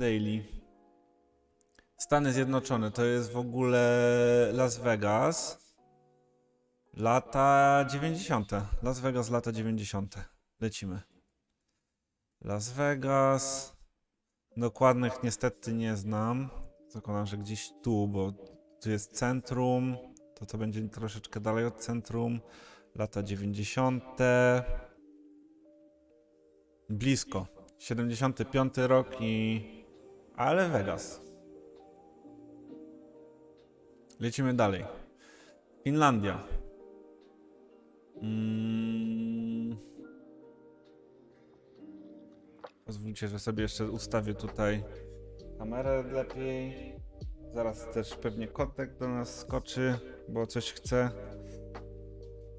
Daily. Stany Zjednoczone to jest w ogóle Las Vegas. Lata 90. Las Vegas, lata 90. Lecimy. Las Vegas. Dokładnych niestety nie znam. Zakładam, że gdzieś tu, bo tu jest centrum. To to będzie troszeczkę dalej od centrum. Lata 90. Blisko. 75 rok i. Ale Vegas. Lecimy dalej. Finlandia. Mm. Pozwólcie, że sobie jeszcze ustawię tutaj kamerę lepiej. Zaraz też pewnie kotek do nas skoczy, bo coś chce.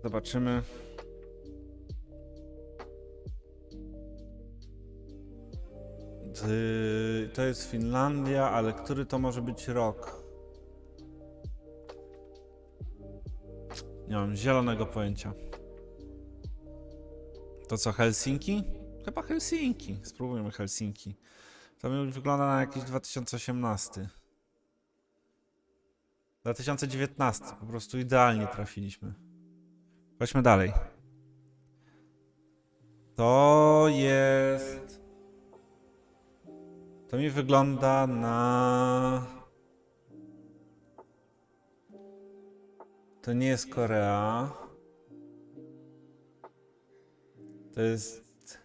Zobaczymy. Ty- To jest Finlandia, ale który to może być rok? Nie mam zielonego pojęcia. To co, Helsinki? Chyba Helsinki. Spróbujmy Helsinki. To mi wygląda na jakiś 2018. 2019. Po prostu idealnie trafiliśmy. Chodźmy dalej. To jest. To mi wygląda na. To nie jest Korea. To jest.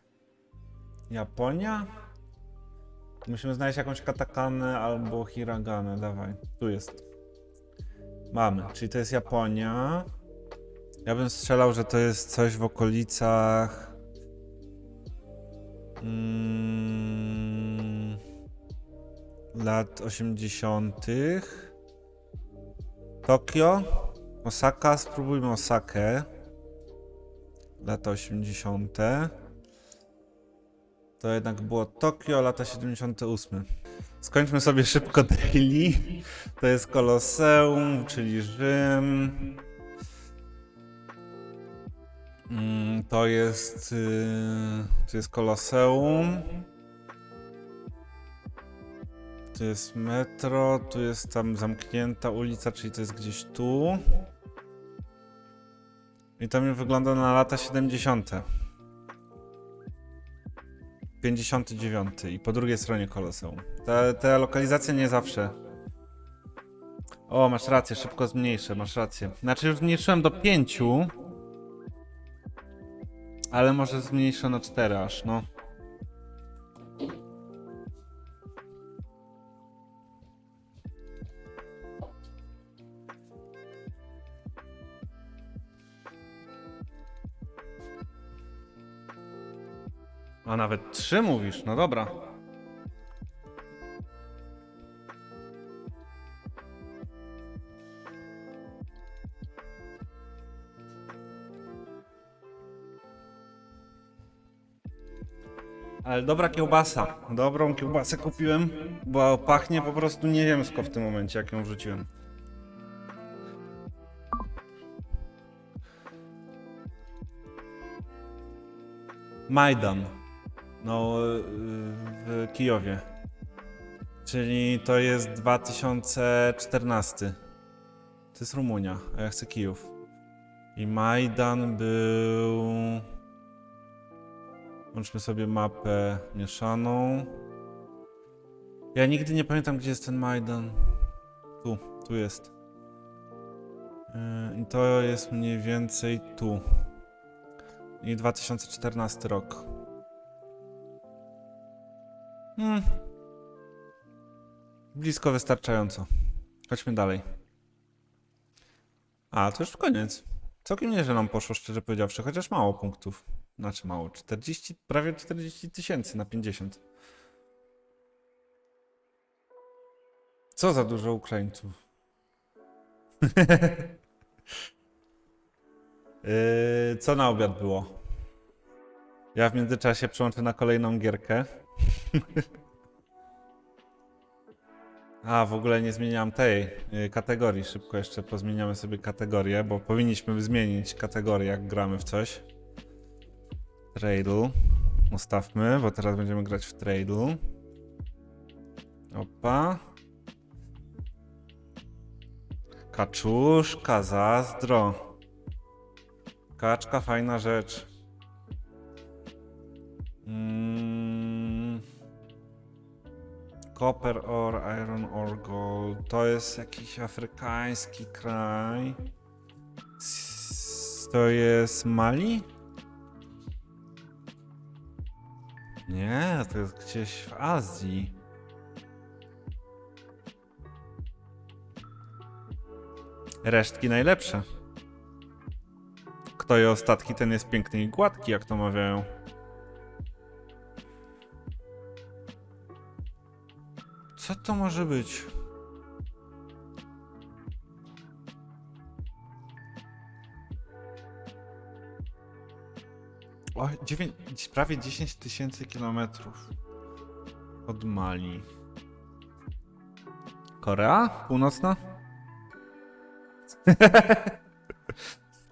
Japonia? Musimy znaleźć jakąś katakanę albo hiraganę. Dawaj, tu jest. Mamy, czyli to jest Japonia. Ja bym strzelał, że to jest coś w okolicach. Mm, lat 80. Tokio. Osaka. Spróbujmy Osakę. Lata 80. To jednak było Tokio, lata 78. Skończmy sobie szybko daily. To jest Koloseum, czyli Rzym. Mm, To jest. Yy, to jest Koloseum. Tu jest metro, tu jest tam zamknięta ulica, czyli to jest gdzieś tu. I to mi wygląda na lata 70. 59 i po drugiej stronie Koloseum. Te, te lokalizacje nie zawsze. O, masz rację, szybko zmniejszę, masz rację. Znaczy już zmniejszyłem do 5, ale może zmniejszę na 4 aż, no. A nawet 3 mówisz, no dobra. Ale dobra kiełbasa. Dobrą kiełbasę kupiłem, bo pachnie po prostu nieziemsko w tym momencie, jak ją wrzuciłem. Majdan. No, y, w Kijowie. Czyli to jest 2014. To jest Rumunia, a ja chcę Kijów. I Majdan był. Włączmy sobie mapę mieszaną. Ja nigdy nie pamiętam, gdzie jest ten Majdan. Tu, tu jest. Yy, I to jest mniej więcej tu. I 2014 rok. Hmm. Blisko wystarczająco. Chodźmy dalej. A, to już koniec. Całkiem nieźle nam poszło, szczerze powiedziawszy, chociaż mało punktów. Znaczy mało, 40, prawie 40 tysięcy na 50. Co za dużo Ukraińców. yy, co na obiad było? Ja w międzyczasie przełączę na kolejną gierkę. A, w ogóle nie zmieniałam tej y, kategorii. Szybko jeszcze pozmieniamy sobie kategorię, bo powinniśmy zmienić kategorię, jak gramy w coś. Tradle. Ustawmy, bo teraz będziemy grać w Tradle. Opa. Kaczuszka, zazdro. Kaczka, fajna rzecz. Copper or iron or gold. To jest jakiś afrykański kraj. To jest Mali? Nie, to jest gdzieś w Azji. Resztki najlepsze. Kto je ostatki, ten jest piękny i gładki, jak to mawiają. To może być? O, prawie 10 tysięcy kilometrów od Mali. Korea Północna?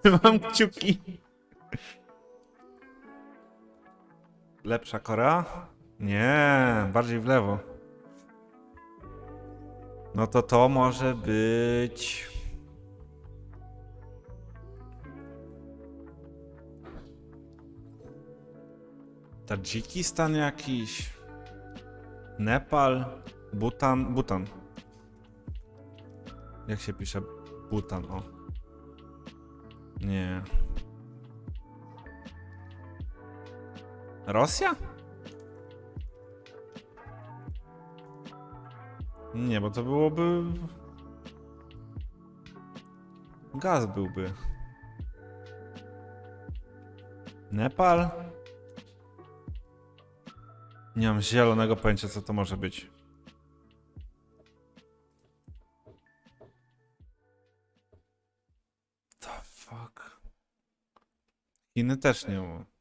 Mam kciuki. Lepsza Korea? Nie, bardziej w lewo. No to to może być. Tadżykistan jakiś. Nepal. Butan. Butan. Jak się pisze Butan? O. Nie. Rosja? Nie, bo to byłoby. Gaz byłby. Nepal? Nie mam zielonego pojęcia, co to może być. The fuck? Chiny też nie ma.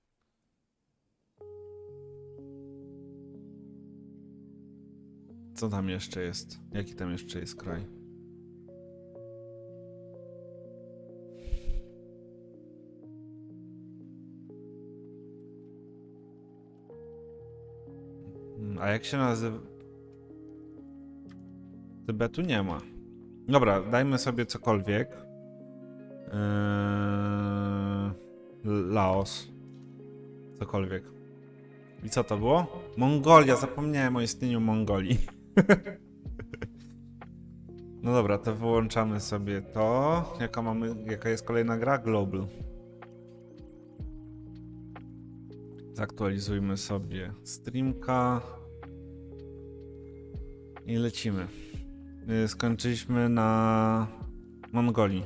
Co tam jeszcze jest? Jaki tam jeszcze jest kraj? Mm, A jak się nazywa? Tybetu nie ma. Dobra, dajmy sobie cokolwiek. Eee, Laos. Cokolwiek. I co to było? Mongolia, zapomniałem o istnieniu Mongolii. no dobra, to wyłączamy sobie to. Jaka mamy, jaka jest kolejna gra? Global. Zaktualizujmy sobie streamka. I lecimy. Y, Skończyliśmy na Mongolii.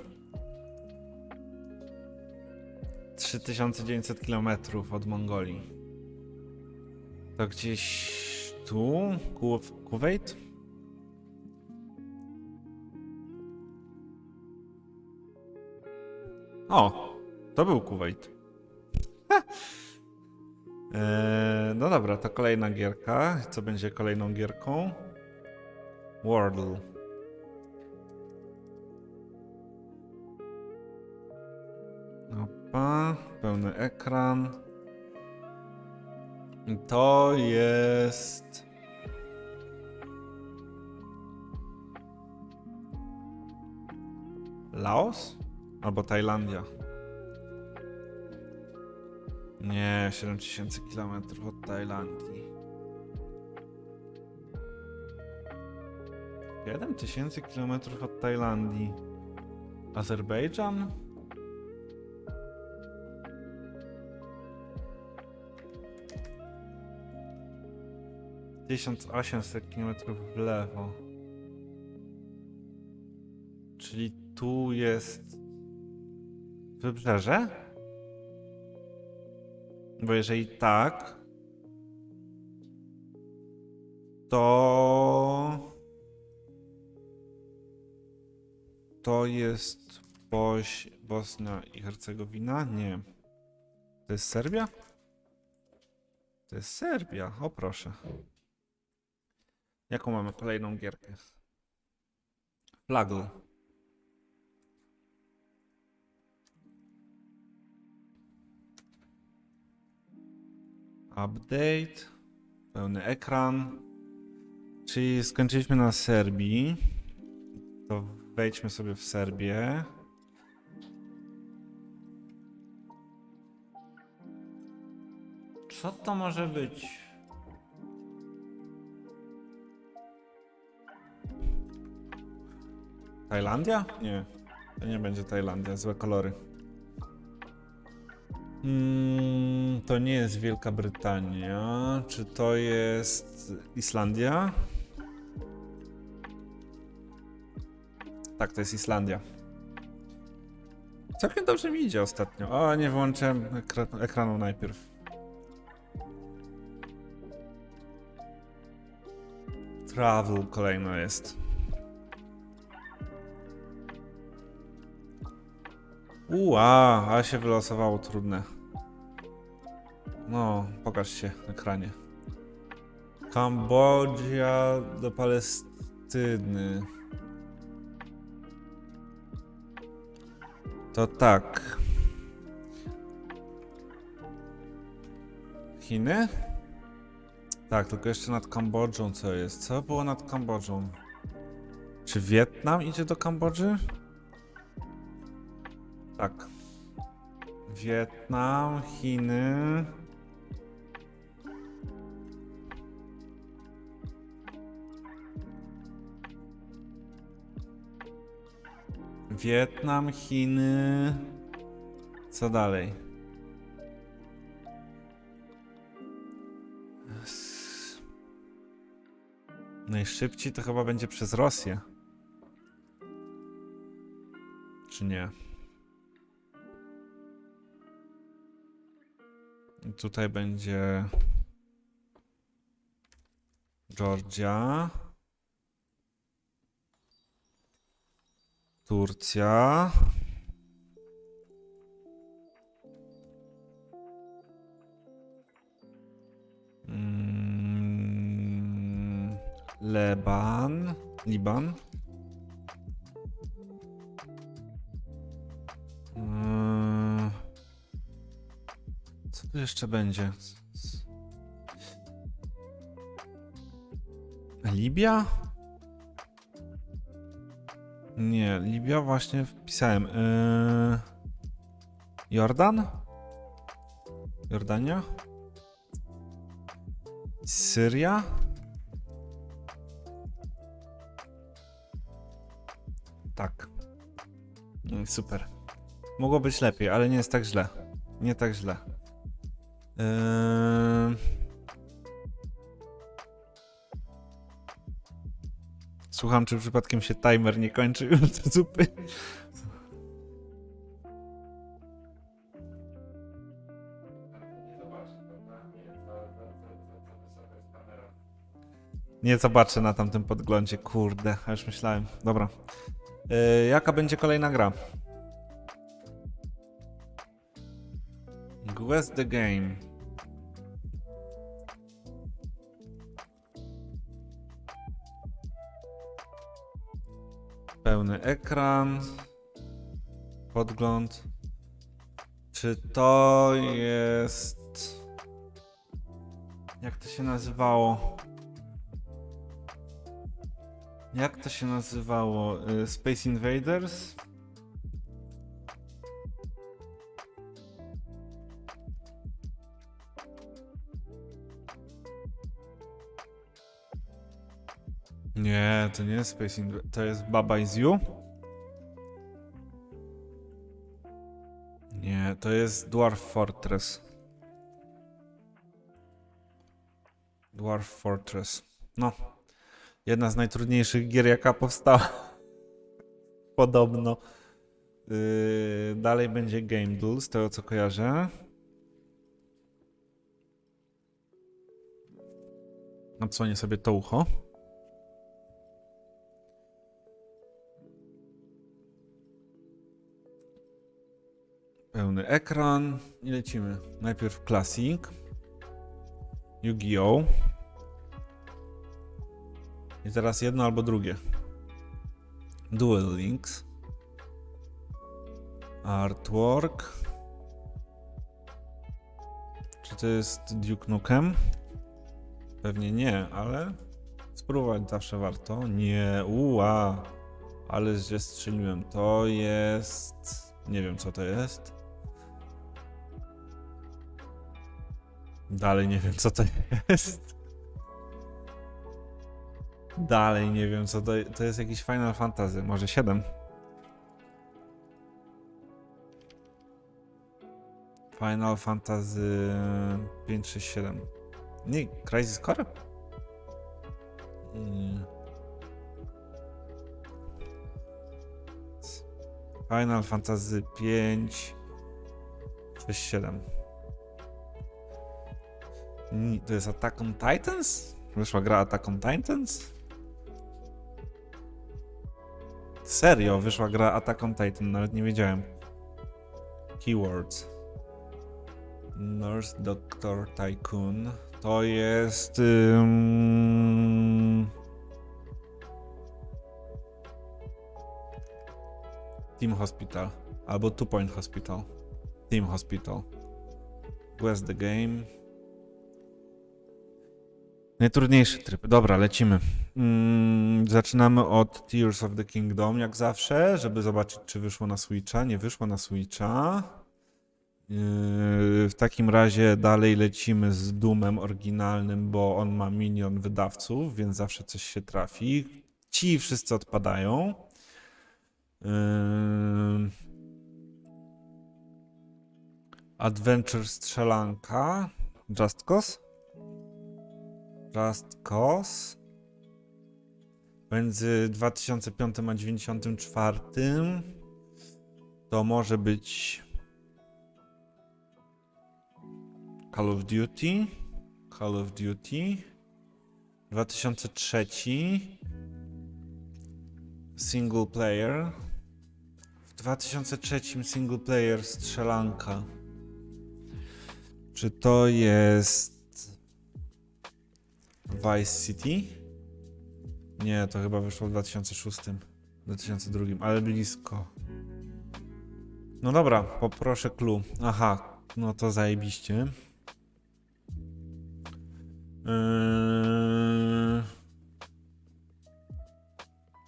3900 km od Mongolii. To gdzieś tu? Ku Kuwait? O! To był Kuwait. Eee, no dobra, to kolejna gierka. Co będzie kolejną gierką? Wordle. Opa, pełny ekran. To jest. Laos? Albo Tajlandia. Nie, 7000 km od Tajlandii. 7000 km od Tajlandii. Azerbejdżan? Tysiąc osiemset kilometrów w lewo. Czyli tu jest wybrzeże? Bo jeżeli tak, to to jest Boś, Bosnia i Hercegowina? Nie. To jest Serbia? To jest Serbia, o proszę. Jaką mamy kolejną gierkę? Flagl. Update. Pełny ekran. Czyli skończyliśmy na Serbii. To wejdźmy sobie w Serbię. Co to może być? Tajlandia? Nie. To nie będzie Tajlandia, złe kolory. Mm, to nie jest Wielka Brytania. Czy to jest Islandia? Tak, to jest Islandia. Całkiem dobrze mi idzie ostatnio. O, nie włączyłem ekra ekranu najpierw. Travel kolejno jest. Ua, a się wylosowało trudne. No, pokaż się na ekranie. Kambodża do Palestyny. To tak. Chiny? Tak, tylko jeszcze nad Kambodżą co jest? Co było nad Kambodżą? Czy Wietnam idzie do Kambodży? Tak. Wietnam, Chiny. Wietnam, Chiny. Co dalej? Najszybciej to chyba będzie przez Rosję. Czy nie? Tutaj będzie Georgia. Turcja. Mm, Leban. Liban. Jeszcze będzie? Libia? Nie, Libia właśnie wpisałem. Yy... Jordan? Jordania? Syria? Tak. No super. Mogło być lepiej, ale nie jest tak źle. Nie tak źle. Yy... Słucham, czy przypadkiem się timer nie kończy już zupy. Nie zobaczę na tamtym podglądzie, kurde, a już myślałem. Dobra. Yy, jaka będzie kolejna gra? Guess the game. Pełny ekran. Podgląd. Czy to jest. Jak to się nazywało? Jak to się nazywało? Y, Space Invaders? Nie, to nie jest Space Invaders. To jest Baba Is You? Nie, to jest Dwarf Fortress. Dwarf Fortress. No. Jedna z najtrudniejszych gier, jaka powstała. Podobno. Yy, dalej będzie Game Duel, z tego co kojarzę. Odsłonię sobie to ucho. Pełny ekran i lecimy. Najpierw Classic. Yu-Gi-Oh! I teraz jedno albo drugie. Duel Links. Artwork. Czy to jest Duke Nukem? Pewnie nie, ale spróbować zawsze warto. Nie, uła. Ale że strzeliłem. To jest... Nie wiem co to jest. Dalej nie wiem co to jest. Dalej nie wiem co to To jest jakiś Final Fantasy. Może 7. Final Fantasy 5, 6, 7. Nie, Crisis Core? Nie. Final Fantasy 5, 6, 7. To jest Attack on Titans? Wyszła gra Attack on Titans? Serio, wyszła gra Attack on Titan, nawet nie wiedziałem. Keywords. Nurse Doctor Tycoon. To jest. Team Hospital. Albo Two Point Hospital. Team Hospital. Where's the game? Najtrudniejszy tryb. Dobra, lecimy. Mm, zaczynamy od Tears of the Kingdom, jak zawsze, żeby zobaczyć, czy wyszło na Switcha. Nie wyszło na Switcha. Yy, W takim razie dalej lecimy z Doomem oryginalnym, bo on ma milion wydawców, więc zawsze coś się trafi. Ci wszyscy odpadają. Yy, Adventure strzelanka. Just Cause. Just Cause. Między 2005 a 94 to może być Call of Duty. Call of Duty. 2003. Single player. W 2003 single player strzelanka. Czy to jest Vice City? Nie, to chyba wyszło w 2006. 2002, ale blisko. No dobra, poproszę clue. Aha, no to zajebiście. Yy...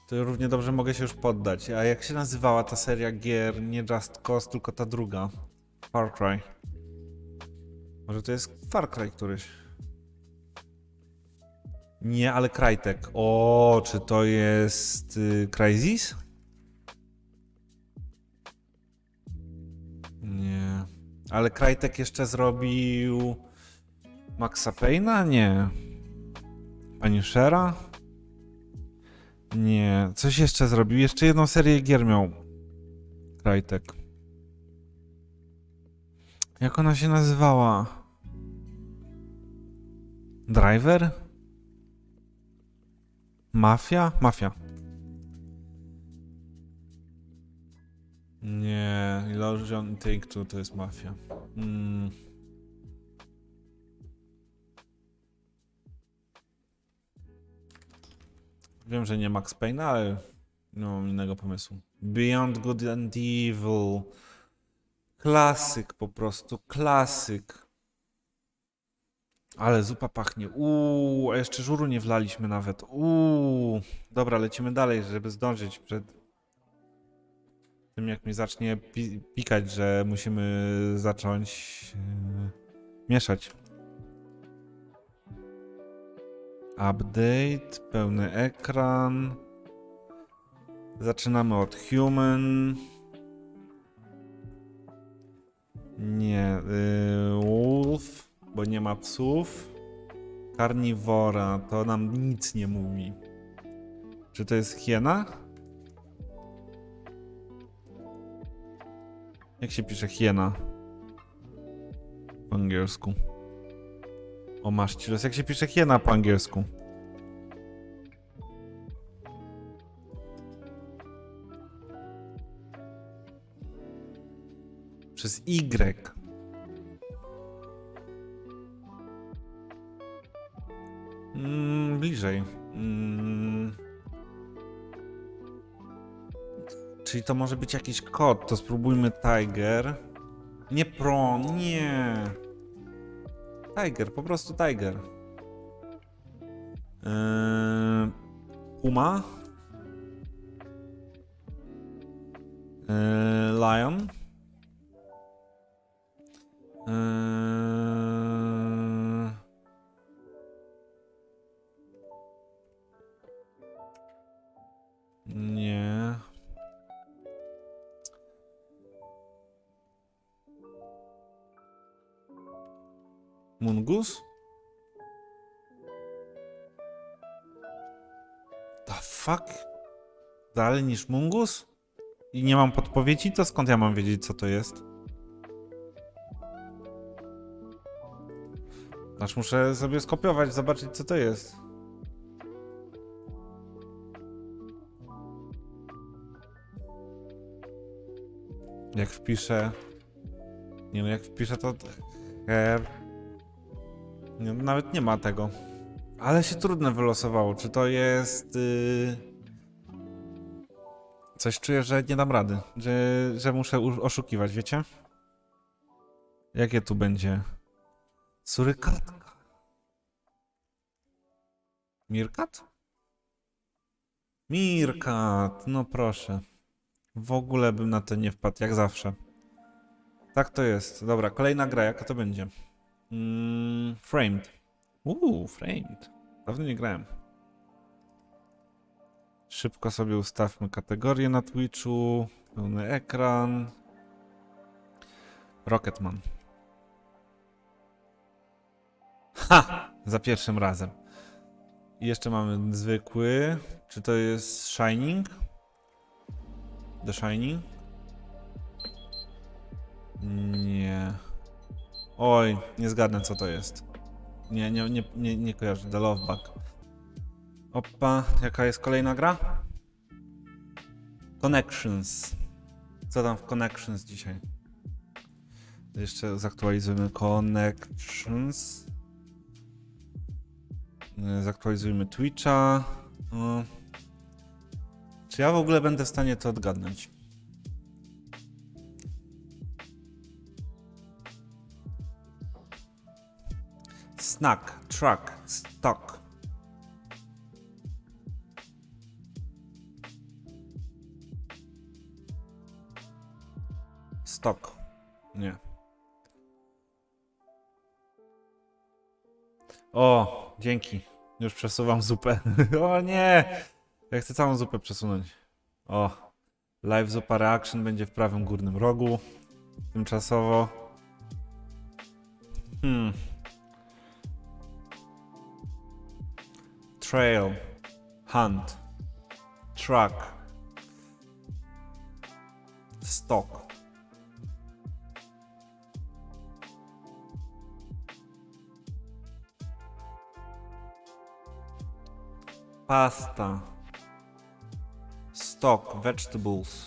To równie dobrze mogę się już poddać. A jak się nazywała ta seria gier? Nie Just Cause, tylko ta druga. Far Cry. Może to jest Far Cry któryś? Nie, ale Crytek. O, czy to jest y? Nie. Ale Crytek jeszcze zrobił Maxa Payne'a? Nie. Punishera? Nie. Coś jeszcze zrobił. Jeszcze jedną serię gier miał. Crytek. Jak ona się nazywała? Driver? Mafia? Mafia. Nie, Illusion Take Two to jest mafia. Mm. Wiem, że nie Max Payne, ale nie mam innego pomysłu. Beyond Good and Evil. Klasyk po prostu, klasyk. Ale zupa pachnie. Uuu, a jeszcze żuru nie wlaliśmy nawet. Uuu. Dobra, lecimy dalej, żeby zdążyć przed tym, jak mi zacznie pi pikać, że musimy zacząć yy, mieszać. Update, pełny ekran. Zaczynamy od human. Nie, yy, wolf, bo nie ma psów. Karniwora, to nam nic nie mówi. Czy to jest hiena? Jak się pisze hiena? Po angielsku. O, masz cilos. Jak się pisze hiena po angielsku? Przez Y. Mm, bliżej. Mm. Czyli to może być jakiś kod. To spróbujmy Tiger. Nie Pron, nie. Tiger, po prostu Tiger. Puma. Eee, Lion. Mungus? The fuck? Dalej niż Mungus? I nie mam podpowiedzi, to skąd ja mam wiedzieć, co to jest? Aż muszę sobie skopiować, zobaczyć, co to jest. Jak wpiszę... Nie no, jak wpiszę to... Her... Nie, nawet nie ma tego. Ale się trudne wylosowało. Czy to jest... Yy... Coś czuję, że nie dam rady. Że, że muszę oszukiwać, wiecie? Jakie tu będzie? Surykatka. Mirkat? Mirkat, no proszę. W ogóle bym na to nie wpadł, jak zawsze. Tak to jest. Dobra, kolejna gra, jaka to będzie? Mm, framed. Uuu, framed. Dawno nie grałem. Szybko sobie ustawmy kategorię na Twitchu. Pełny ekran. Rocketman. Ha! Za pierwszym razem. I jeszcze mamy zwykły. Czy to jest Shining? The Shining? Nie. Oj, nie zgadnę co to jest. Nie, nie, nie, nie, nie kojarzę. The Love Bug. Opa, jaka jest kolejna gra? Connections. Co tam w Connections dzisiaj? Jeszcze zaktualizujemy Connections. Yy, Zaktualizujmy Twitcha. Czy ja w ogóle będę w stanie to odgadnąć? Snack, truck, stock. Stock. Nie. O, dzięki. Już przesuwam zupę. o nie! Ja chcę całą zupę przesunąć. O. Live zupa reaction będzie w prawym górnym rogu. Tymczasowo. Hmm. Trail. Hunt. Truck. Stock. Pasta. Stock. Vegetables.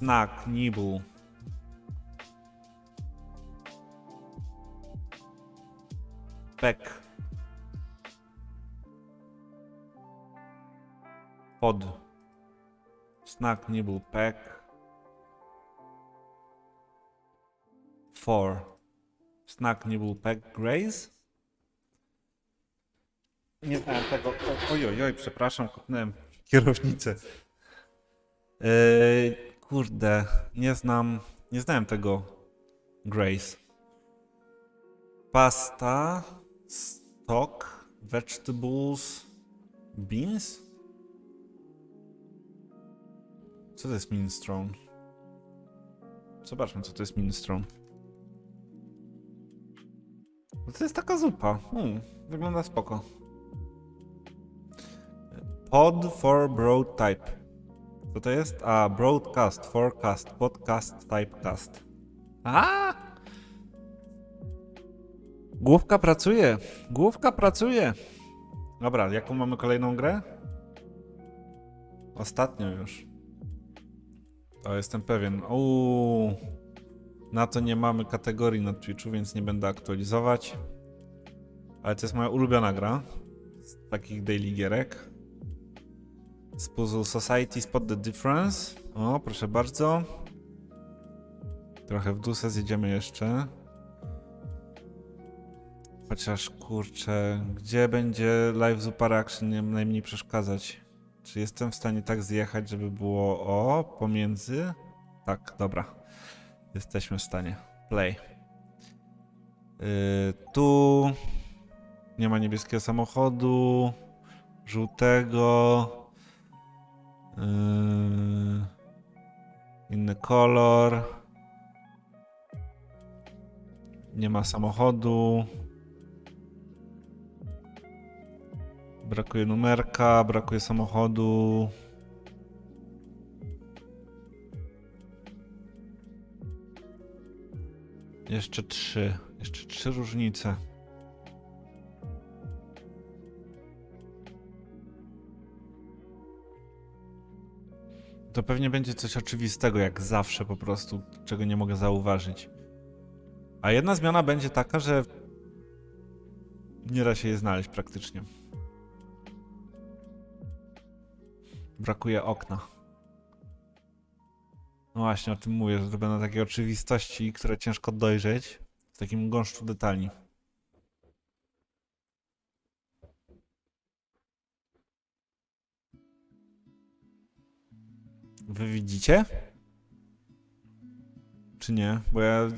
Snack. Nibble. Peck. Pod. Snack. Nibble. Peck. Four. Snack Nibble Pack Graze? Nie znałem tego. O- Oj, oj, oj, przepraszam, kopnąłem kierownicę. Yy, kurde, nie znam, nie znałem tego Graze. Pasta, stock, vegetables, beans? Co to jest minestrone? Zobaczmy, co to jest minestrone. No to jest taka zupa. Hmm, wygląda spoko. Pod for broad type. Co to jest? A, broadcast, forecast, podcast, typecast. A! Główka pracuje. Główka pracuje. Dobra, jaką mamy kolejną grę? Ostatnią już. O, jestem pewien. Uuu. Na to nie mamy kategorii na Twitchu, więc nie będę aktualizować. Ale to jest moja ulubiona gra. Z takich daily gierek. Z Puzzle Society Spot the Difference. O, proszę bardzo. Trochę w dusę zjedziemy jeszcze. Chociaż kurczę, gdzie będzie live Super Action nie najmniej przeszkadzać? Czy jestem w stanie tak zjechać, żeby było o pomiędzy? Tak, dobra. Jesteśmy w stanie. Play. Yy, tu nie ma niebieskiego samochodu, żółtego. Yy, inny kolor. Nie ma samochodu. Brakuje numerka, brakuje samochodu. Jeszcze trzy. Jeszcze trzy różnice. To pewnie będzie coś oczywistego, jak zawsze po prostu, czego nie mogę zauważyć. A jedna zmiana będzie taka, że nie da się jej znaleźć praktycznie. Brakuje okna. No właśnie, o tym mówię, że to będą takie oczywistości, które ciężko dojrzeć w takim gąszczu detali. Wy widzicie? Czy nie? Bo ja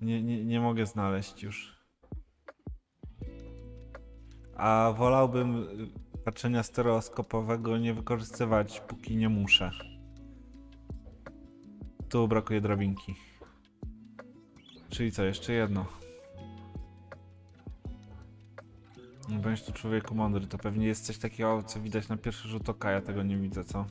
nie, nie, nie mogę znaleźć już. A wolałbym patrzenia stereoskopowego nie wykorzystywać, póki nie muszę. Tu brakuje drabinki. Czyli co, jeszcze jedno. Bądź tu człowieku mądry, to pewnie jest coś takiego, co widać na pierwszy rzut oka, ja tego nie widzę, co?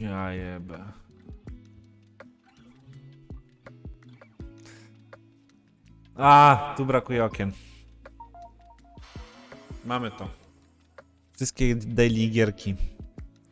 Ja jebę. A, tu brakuje okien. Mamy to. Wszystkie daily gierki.